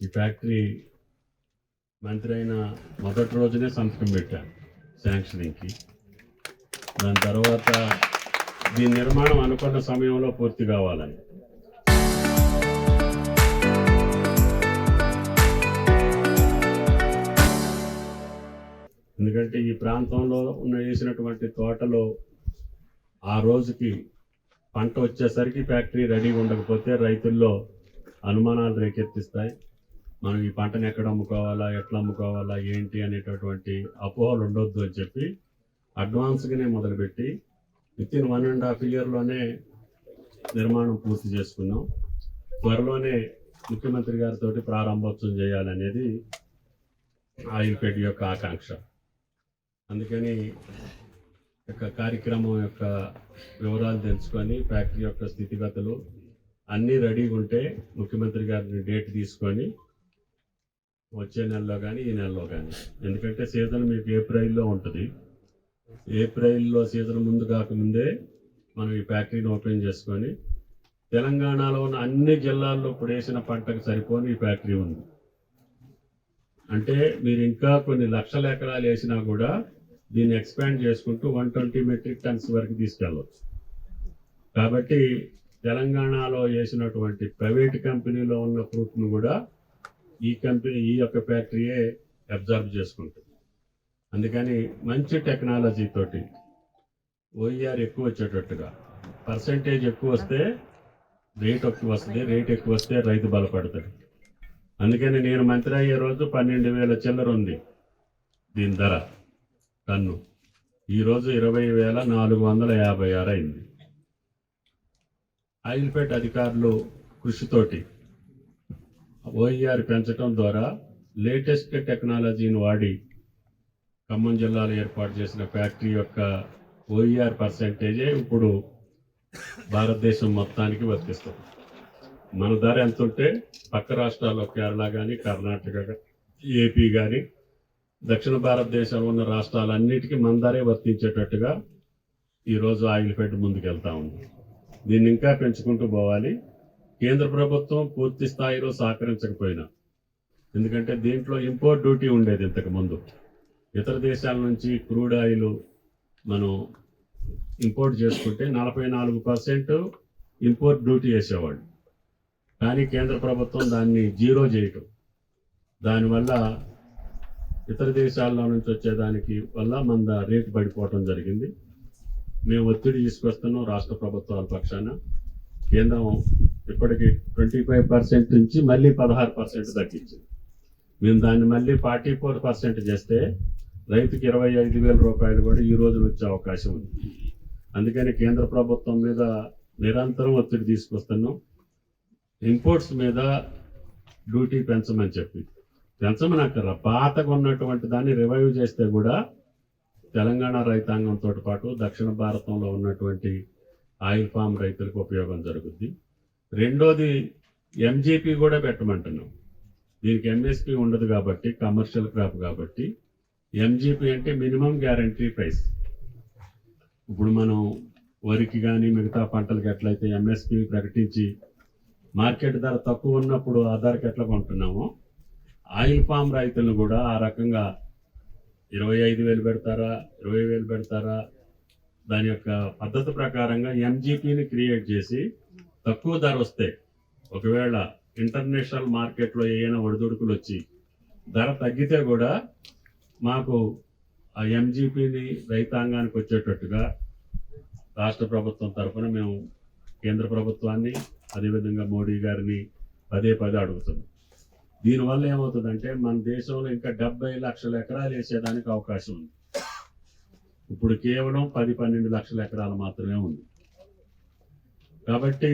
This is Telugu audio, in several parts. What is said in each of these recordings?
ఈ ఫ్యాక్టరీ మంత్రి అయిన మొదటి రోజునే సంతకం పెట్టాను శాంక్షనింగ్కి దాని తర్వాత దీని నిర్మాణం అనుకున్న సమయంలో పూర్తి కావాలని. ఎందుకంటే ఈ ప్రాంతంలో ఉన్న వేసినటువంటి తోటలో ఆ రోజుకి పంట వచ్చేసరికి ఫ్యాక్టరీ రెడీ ఉండకపోతే రైతుల్లో అనుమానాలు రేకెత్తిస్తాయి. మనం ఈ పంటను ఎక్కడ అమ్ముకోవాలా ఎట్లా అమ్ముకోవాలా ఏంటి అనేటటువంటి అపోహలు ఉండొద్దు అని చెప్పి అడ్వాన్స్గానే మొదలుపెట్టి within one and half ఇయర్లోనే నిర్మాణం పూర్తి చేసుకున్నాం. త్వరలోనే ముఖ్యమంత్రి గారితో ప్రారంభోత్సవం చేయాలనేది ఆయిల్పేట యొక్క ఆకాంక్ష. అందుకని యొక్క కార్యక్రమం యొక్క వివరాలు తెలుసుకొని ఫ్యాక్టరీ యొక్క స్థితిగతులు అన్నీ రెడీగా ఉంటే ముఖ్యమంత్రి గారిని డేట్ తీసుకొని వచ్చే నెలలో కానీ ఈ నెలలో కానీ ఎందుకంటే సీజన్ మీకు ఏప్రిల్లో ఉంటుంది. ఏప్రిల్లో సీజన్ ముందు కాకముందే మనం ఈ ఫ్యాక్టరీని ఓపెన్ చేసుకొని తెలంగాణలో ఉన్న అన్ని జిల్లాల్లో ఇప్పుడు వేసిన పంటకు సరిపోని ఈ ఫ్యాక్టరీ ఉంది. అంటే మీరు ఇంకా కొన్ని లక్షల ఎకరాలు వేసినా కూడా దీన్ని ఎక్స్పాండ్ చేసుకుంటూ వన్ ట్వంటీ మెట్రిక్ టన్స్ వరకు తీసుకెళ్ళవచ్చు కాబట్టి తెలంగాణలో వేసినటువంటి ప్రైవేట్ కంపెనీలో ఉన్న ఫ్రూట్ను కూడా ఈ కంపెనీ ఈ యొక్క ఫ్యాక్టరీయే అబ్జర్వ్ చేసుకుంటుంది. అందుకని మంచి టెక్నాలజీ తోటి ఓఈఆర్ ఎక్కువ వచ్చేటట్టుగా. పర్సంటేజ్ ఎక్కువ వస్తే రేట్ ఎక్కువ వస్తుంది రేట్ ఎక్కువ వస్తే రైతు బలపడతాడు. అందుకని నేను మంత్రి అయ్యే రోజు పన్నెండు వేల చిల్లర ఉంది దీని ధర టన్ను. ఈరోజు ఇరవై వేల నాలుగు వందల యాభై ఆరు అయింది. ఆయిల్పేట్ అధికారులు కృషితోటి ఓఈఆర్ పెంచడం ద్వారా లేటెస్ట్ టెక్నాలజీని వాడి ఖమ్మం జిల్లాలో ఏర్పాటు చేసిన ఫ్యాక్టరీ యొక్క ఓఈఆర్ పర్సంటేజే ఇప్పుడు భారతదేశం మొత్తానికి వర్తిస్తుంది. మన ధర ఎంత ఉంటే పక్క రాష్ట్రాల్లో కేరళ కానీ కర్ణాటక ఏపీ కానీ దక్షిణ భారతదేశంలో ఉన్న రాష్ట్రాలన్నిటికీ మన ధరే వర్తించేటట్టుగా ఈరోజు ఆయిల్ ఫెడ్ ముందుకెళ్తా ఉంది. దీన్ని ఇంకా పెంచుకుంటూ పోవాలి. కేంద్ర ప్రభుత్వం పూర్తి స్థాయిలో సహకరించకపోయినా ఎందుకంటే దీంట్లో ఇంపోర్ట్ డ్యూటీ ఉండేది ఇంతకు ముందు. ఇతర దేశాల నుంచి క్రూడ్ ఆయిల్ మనం ఇంపోర్ట్ చేసుకుంటే నలభై నాలుగు పర్సెంట్ ఇంపోర్ట్ డ్యూటీ వేసేవాళ్ళు కానీ కేంద్ర ప్రభుత్వం దాన్ని జీరో చేయటం దానివల్ల ఇతర దేశాల్లో నుంచి వచ్చేదానికి వల్ల మన రేటు పడిపోవటం జరిగింది. మేము ఒత్తిడి తీసుకొస్తున్నాం రాష్ట్ర ప్రభుత్వాల పక్షాన. కేంద్రం ఇప్పటికి ట్వంటీ ఫైవ్ పర్సెంట్ నుంచి మళ్ళీ పదహారు పర్సెంట్ తగ్గించింది. మేము దాన్ని మళ్ళీ ఫార్టీ ఫోర్ పర్సెంట్ చేస్తే రైతుకి ఇరవై ఐదు వేల రూపాయలు కూడా ఈ రోజున వచ్చే అవకాశం ఉంది. అందుకని కేంద్ర ప్రభుత్వం మీద నిరంతరం ఒత్తిడి తీసుకొస్తున్నాం. ఇంపోర్ట్స్ మీద డ్యూటీ పెంచమని చెప్పి. పెంచమని అక్కడ పాతగా ఉన్నటువంటి దాన్ని రివైవ్ చేస్తే కూడా తెలంగాణ రైతాంగంతో పాటు దక్షిణ భారతంలో ఉన్నటువంటి ఆయిల్ ఫామ్ రైతులకు ఉపయోగం జరుగుద్ది. రెండోది ఎంజీపీ కూడా పెట్టమంటున్నాం. దీనికి ఎంఎస్పి ఉండదు కాబట్టి కమర్షియల్ క్రాప్ కాబట్టి ఎంజీపీ అంటే మినిమం గ్యారంటీ ప్రైస్ ఇప్పుడు మనం వరికి కానీ మిగతా పంటలకు ఎట్లయితే ఎంఎస్పి ప్రకటించి మార్కెట్ ధర తక్కువ ఉన్నప్పుడు ఆ ధరకు ఎట్లా కొంటున్నామో ఆయిల్ పామ్ రైతులను కూడా ఆ రకంగా ఇరవై ఐదు వేలు పెడతారా ఇరవై వేలు పెడతారా దాని యొక్క పద్ధతి ప్రకారంగా ఎంజీపీని క్రియేట్ చేసి తక్కువ ధర వస్తే ఒకవేళ ఇంటర్నేషనల్ మార్కెట్లో ఏమైనా ఒడిదుడుకులు వచ్చి ధర తగ్గితే కూడా మాకు ఆ ఎంజీపీని రైతాంగానికి వచ్చేటట్టుగా రాష్ట్ర ప్రభుత్వం తరఫున మేము కేంద్ర ప్రభుత్వాన్ని అదేవిధంగా మోడీ గారిని పదే పదే అడుగుతున్నాం. దీనివల్ల ఏమవుతుందంటే మన దేశంలో ఇంకా డెబ్బై లక్షల ఎకరాలు వేసేదానికి అవకాశం ఉంది. ఇప్పుడు కేవలం పది పన్నెండు లక్షల ఎకరాలు మాత్రమే ఉంది. కాబట్టి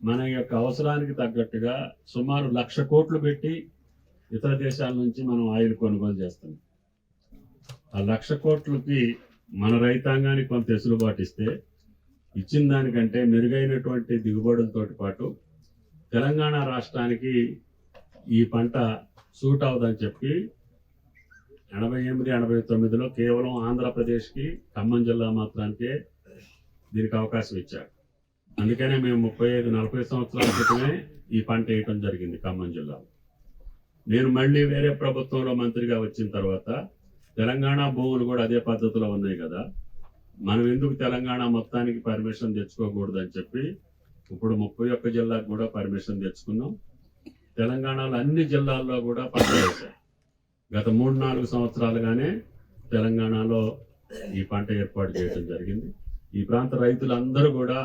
మన యొక్క అవసరానికి తగ్గట్టుగా సుమారు లక్ష కోట్లు పెట్టి ఇతర దేశాల నుంచి మనం ఆయిల్ కొనుగోలు చేస్తున్నాం ఆ లక్ష కోట్లకి మన రైతాంగానికి కొంత వెసులుబాటు ఇస్తే ఇచ్చిన దానికంటే మెరుగైనటువంటి దిగుబడులతో పాటు తెలంగాణ రాష్ట్రానికి ఈ పంట సూట్ అవుదని చెప్పి ఎనభై ఎనిమిది ఎనభై తొమ్మిదిలో కేవలం ఆంధ్రప్రదేశ్కి ఖమ్మం జిల్లా మాత్రానికే దీనికి అవకాశం ఇచ్చారు. అందుకనే మేము ముప్పై ఐదు నలభై సంవత్సరాల క్రితమే ఈ పంట వేయటం జరిగింది ఖమ్మం జిల్లాలో నేను మళ్ళీ వేరే ప్రభుత్వంలో మంత్రిగా వచ్చిన తర్వాత తెలంగాణ భూములు కూడా అదే పద్ధతిలో ఉన్నాయి కదా. మనం ఎందుకు తెలంగాణ మొత్తానికి పర్మిషన్ తెచ్చుకోకూడదు అని చెప్పి ఇప్పుడు ముప్పై ఒక్క జిల్లాకు కూడా పర్మిషన్ తెచ్చుకున్నాం. తెలంగాణలో అన్ని జిల్లాల్లో కూడా పంట వేశాం. గత మూడు నాలుగు సంవత్సరాలుగానే తెలంగాణలో ఈ పంట ఏర్పాటు చేయడం జరిగింది. ఈ ప్రాంత రైతులందరూ కూడా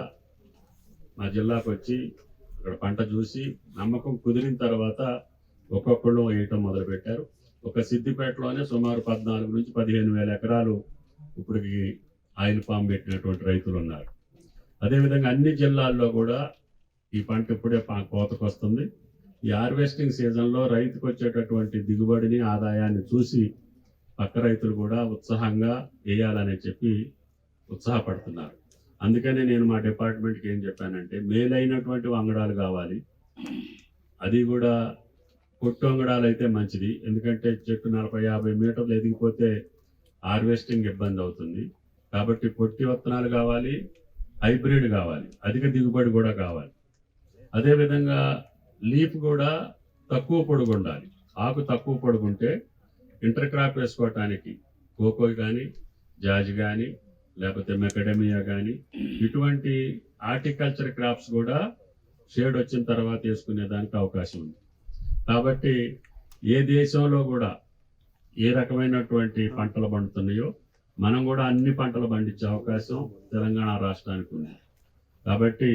మా జిల్లాకు వచ్చి ఇక్కడ పంట చూసి నమ్మకం కుదిరిన తర్వాత ఒక్కొక్కళ్ళు వేయటం మొదలుపెట్టారు. ఒక సిద్దిపేటలోనే సుమారు పద్నాలుగు నుంచి పదిహేను వేల ఎకరాలు ఇప్పటికి ఆయిల్ పామ్ పెట్టినటువంటి రైతులు ఉన్నారు. అదేవిధంగా అన్ని జిల్లాల్లో కూడా ఈ పంట ఇప్పుడే కోతకు వస్తుంది ఈ హార్వెస్టింగ్ సీజన్లో రైతుకు వచ్చేటటువంటి దిగుబడిని ఆదాయాన్ని చూసి పక్క రైతులు కూడా ఉత్సాహంగా వేయాలని చెప్పి ఉత్సాహపడుతున్నారు. అందుకనే నేను మా డిపార్ట్మెంట్కి ఏం చెప్పానంటే మేలైనటువంటి వంగడాలు కావాలి. అది కూడా కొట్టు వంగడాలు అయితే మంచిది. ఎందుకంటే చెట్టు నలభై యాభై మీటర్లు ఎదిగిపోతే హార్వెస్టింగ్ ఇబ్బంది అవుతుంది. కాబట్టి పొట్టి విత్తనాలు కావాలి హైబ్రిడ్ కావాలి అధిక దిగుబడి కూడా కావాలి. అదేవిధంగా లీఫ్ కూడా తక్కువ పొడుగు ఉండాలి. ఆకు తక్కువ పొడుగుంటే ఇంటర్ క్రాప్ వేసుకోవటానికి కోకో కానీ జాజ్ కానీ లేకపోతే మెకడమియా కానీ ఇటువంటి హార్టికల్చర్ క్రాప్స్ కూడా షేడ్ వచ్చిన తర్వాత వేసుకునే దానికి అవకాశం ఉంది. కాబట్టి ఏ దేశంలో కూడా ఏ రకమైనటువంటి పంటలు పండుతున్నాయో మనం కూడా అన్ని పంటలు పండించే అవకాశం తెలంగాణ రాష్ట్రానికి ఉంది. కాబట్టి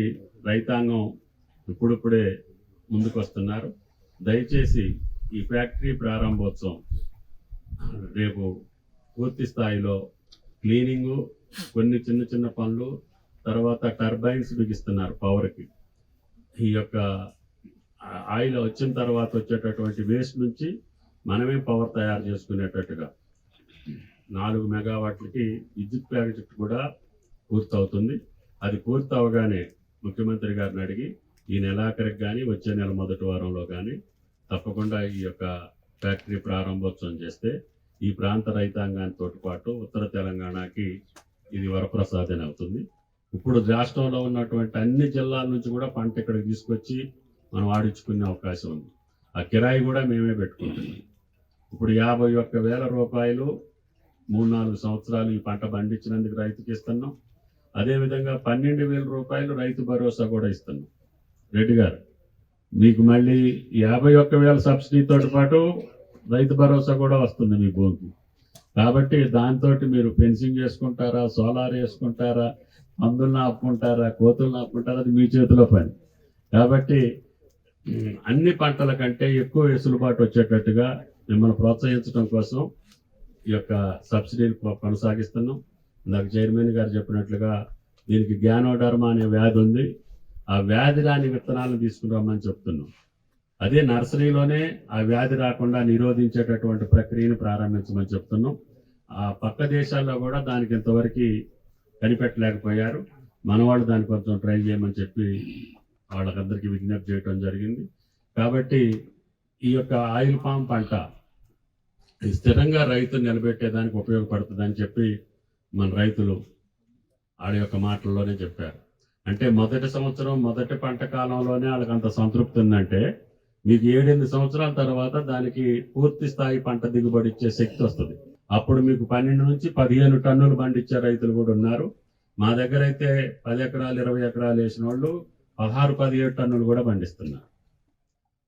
రైతాంగం ఇప్పుడిప్పుడే ముందుకొస్తున్నారు. దయచేసి ఈ ఫ్యాక్టరీ ప్రారంభోత్సవం రేపు పూర్తి స్థాయిలో క్లీనింగు కొన్ని చిన్న చిన్న పనులు తర్వాత టర్బైన్స్ బిగిస్తున్నారు పవర్కి. ఈ యొక్క ఆయిల్ వచ్చిన తర్వాత వచ్చేటటువంటి వేస్ట్ నుంచి మనమే పవర్ తయారు చేసుకునేటట్టుగా. నాలుగు మెగావాట్లకి విద్యుత్ ప్రాజెక్ట్ కూడా పూర్తవుతుంది. అది పూర్తవగానే ముఖ్యమంత్రి గారిని అడిగి ఈ నెలాఖరికి కానీ వచ్చే నెల మొదటి వారంలో కానీ తప్పకుండా ఈ యొక్క ఫ్యాక్టరీ ప్రారంభోత్సవం చేస్తే ఈ ప్రాంత రైతాంగంతో పాటు ఉత్తర తెలంగాణకి ఇది వరప్రసాదం అవుతుంది. ఇప్పుడు రాష్ట్రంలో ఉన్నటువంటి అన్ని జిల్లాల నుంచి కూడా పంట ఇక్కడికి తీసుకొచ్చి మనం ఆడించుకునే అవకాశం ఉంది. ఆ కిరాయి కూడా మేమే పెట్టుకుంటున్నాం. ఇప్పుడు యాభై ఒక్క వేల రూపాయలు మూడు నాలుగు సంవత్సరాలు ఈ పంట పండించినందుకు రైతుకి ఇస్తున్నాం. అదేవిధంగా పన్నెండు వేల రూపాయలు రైతు భరోసా కూడా ఇస్తున్నాం. రెడ్డి గారు మీకు మళ్ళీ యాభై ఒక్క వేల సబ్సిడీతో పాటు రైతు భరోసా కూడా వస్తుంది మీ భూమికి. కాబట్టి దాంతో మీరు ఫెన్సింగ్ చేసుకుంటారా సోలార్ వేసుకుంటారా మందులను ఆపుకుంటారా కోతులను ఆపుకుంటారా అది మీ చేతిలో పని. కాబట్టి అన్ని పంటల కంటే ఎక్కువ వెసులుబాటు వచ్చేటట్టుగా మిమ్మల్ని ప్రోత్సహించడం కోసం ఈ యొక్క సబ్సిడీని కొ- కొనసాగిస్తున్నాం. నాకు చైర్మన్ గారు చెప్పినట్లుగా దీనికి గ్యానోడర్మా అనే వ్యాధి ఉంది. ఆ వ్యాధి రాని విత్తనాలను తీసుకురామని చెప్తున్నాం. అదే నర్సరీలోనే ఆ వ్యాధి రాకుండా నిరోధించేటటువంటి ప్రక్రియను ప్రారంభించమని చెప్తున్నాం. ఆ పక్క దేశాల్లో కూడా దానికి ఇంతవరకు కనిపెట్టలేకపోయారు. మన వాళ్ళు దాన్ని కొంచెం ట్రై చేయమని చెప్పి వాళ్ళకందరికీ విజ్ఞప్తి చేయడం జరిగింది. కాబట్టి ఈ యొక్క ఆయిల్ పామ్ పంట స్థిరంగా రైతు నిలబెట్టేదానికి ఉపయోగపడుతుందని చెప్పి మన రైతులు వాళ్ళ యొక్క మాటల్లోనే చెప్పారు. అంటే మొదటి సంవత్సరం మొదటి పంట కాలంలోనే వాళ్ళకి అంత సంతృప్తి ఉందంటే మీకు ఏడెనిమిది సంవత్సరాల తర్వాత దానికి పూర్తి స్థాయి పంట దిగుబడి ఇచ్చే శక్తి వస్తుంది. అప్పుడు మీకు పన్నెండు నుంచి పదిహేను టన్నులు పండించే రైతులు కూడా ఉన్నారు. మా దగ్గర అయితే పది ఎకరాలు ఇరవై ఎకరాలు వేసిన వాళ్ళు పదహారు పదిహేడు టన్నులు కూడా పండిస్తున్నారు.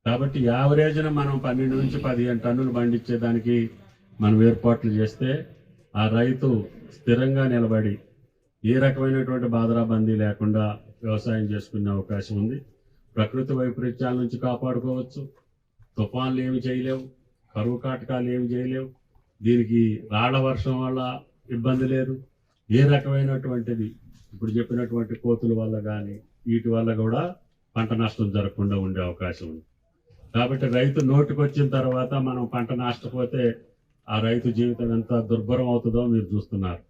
కాబట్టి యావరేజ్న మనం పన్నెండు నుంచి పదిహేను టన్నులు పండించేదానికి మనం ఏర్పాట్లు చేస్తే ఆ రైతు స్థిరంగా నిలబడి ఏ రకమైనటువంటి బాధరాబందీ లేకుండా వ్యవసాయం చేసుకునే అవకాశం ఉంది. ప్రకృతి వైపరీత్యాల నుంచి కాపాడుకోవచ్చు. తుఫాన్లు ఏమి చేయలేవు. కరువు కాటకాలు ఏమి చేయలేవు. దీనికి రాళ్ళ వర్షం వల్ల ఇబ్బంది లేదు. ఏ రకమైనటువంటిది? ఇప్పుడు చెప్పినటువంటి కోతుల వల్ల కానీ వీటి వల్ల కూడా పంట నష్టం జరగకుండా ఉండే అవకాశం ఉంది. కాబట్టి రైతు నోటికొచ్చిన తర్వాత మనం పంట నష్టపోతే ఆ రైతు జీవితం ఎంత దుర్భరం అవుతుందో మీరు చూస్తున్నారు.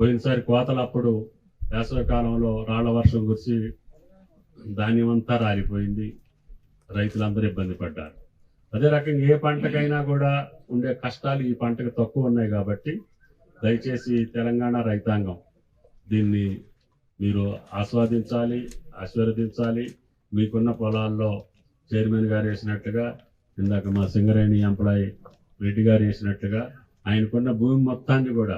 పోయినసారి కోతలు అప్పుడు వేసవికాలంలో రాళ్ళ వర్షం కురిసి ధాన్యం అంతా రాలిపోయింది. రైతులందరూ ఇబ్బంది పడ్డారు. అదే రకంగా ఏ పంటకైనా కూడా ఉండే కష్టాలు ఈ పంటకు తక్కువ ఉన్నాయి కాబట్టి దయచేసి తెలంగాణ రైతాంగం దీన్ని మీరు ఆస్వాదించాలి ఆశీర్వదించాలి. మీకున్న పొలాల్లో చైర్మన్ గారు వేసినట్టుగా ఇందాక మా సింగరేణి ఎంప్లాయీ రెడ్డి గారు వేసినట్టుగా ఆయనకున్న భూమి మొత్తాన్ని కూడా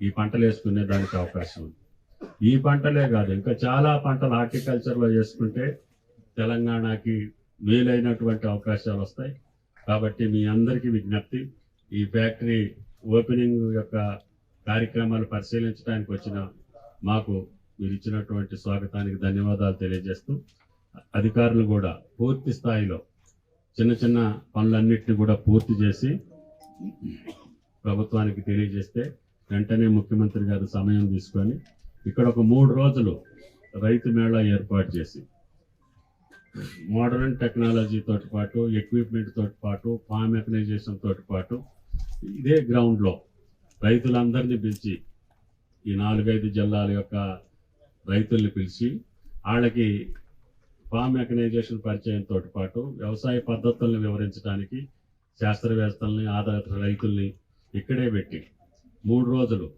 ఈ పంటలు వేసుకునే దానికి అవకాశం ఉంది. ఈ పంటలే కాదు ఇంకా చాలా పంటలు హార్టికల్చర్లో చేసుకుంటే తెలంగాణకి మేలైనటువంటి అవకాశాలు వస్తాయి. కాబట్టి మీ అందరికీ విజ్ఞప్తి ఈ ఫ్యాక్టరీ ఓపెనింగ్ యొక్క కార్యక్రమాలు పరిశీలించడానికి వచ్చిన మాకు మీరు ఇచ్చినటువంటి స్వాగతానికి ధన్యవాదాలు తెలియజేస్తూ అధికారులు కూడా పూర్తి స్థాయిలో చిన్న చిన్న పనులన్నింటినీ కూడా పూర్తి చేసి ప్రభుత్వానికి తెలియజేస్తే వెంటనే ముఖ్యమంత్రి గారు సమయం తీసుకొని ఇక్కడ ఒక మూడు రోజులు రైతు మేళా ఏర్పాటు చేసి మోడర్న్ టెక్నాలజీ తోటి పాటు ఎక్విప్మెంట్ తోటి పాటు ఫామ్ మెకనైజేషన్ తోటి పాటు ఇదే గ్రౌండ్లో రైతులందరినీ పిలిచి ఈ నాలుగైదు జిల్లాల యొక్క రైతుల్ని పిలిచి వాళ్ళకి ఫామ్ మెకనైజేషన్ పరిచయంతో పాటు వ్యవసాయ పద్ధతులను వివరించడానికి శాస్త్రవేత్తల్ని ఆధారిత రైతుల్ని ఇక్కడే పెట్టి మూడు రోజులు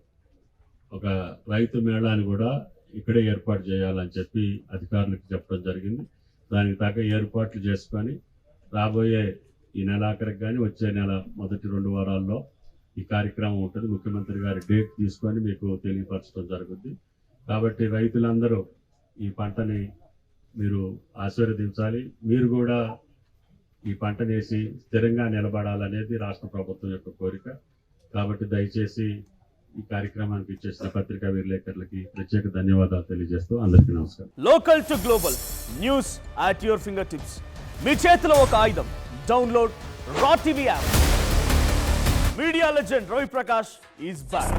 ఒక రైతు మేళాన్ని కూడా ఇక్కడే ఏర్పాటు చేయాలని చెప్పి అధికారులకు చెప్పడం జరిగింది. దానికి తగ్గ ఏర్పాట్లు చేసుకొని రాబోయే ఈ నెలాఖరికి కానీ వచ్చే నెల మొదటి రెండు వారాల్లో ఈ కార్యక్రమం ఉంటుంది. ముఖ్యమంత్రి గారి డేట్ తీసుకొని మీకు తెలియపరచడం జరుగుద్ది. కాబట్టి రైతులందరూ ఈ పంటని మీరు ఆశీర్వదించాలి. మీరు కూడా ఈ పంటనేసి స్థిరంగా నిలబడాలనేది రాష్ట్ర ప్రభుత్వం యొక్క కోరిక. కాబట్టి దయచేసి ఈ కార్యక్రమానికి ఇచ్చేసిన పత్రికా విలేకరులకి ప్రత్యేక ధన్యవాదాలు తెలియజేస్తూ అందరికీ నమస్కారం. Local to global news at your fingertips మీ చేతిలో ఒక ఆయుధం. Download Raw TV app media legend Ravi Prakash is back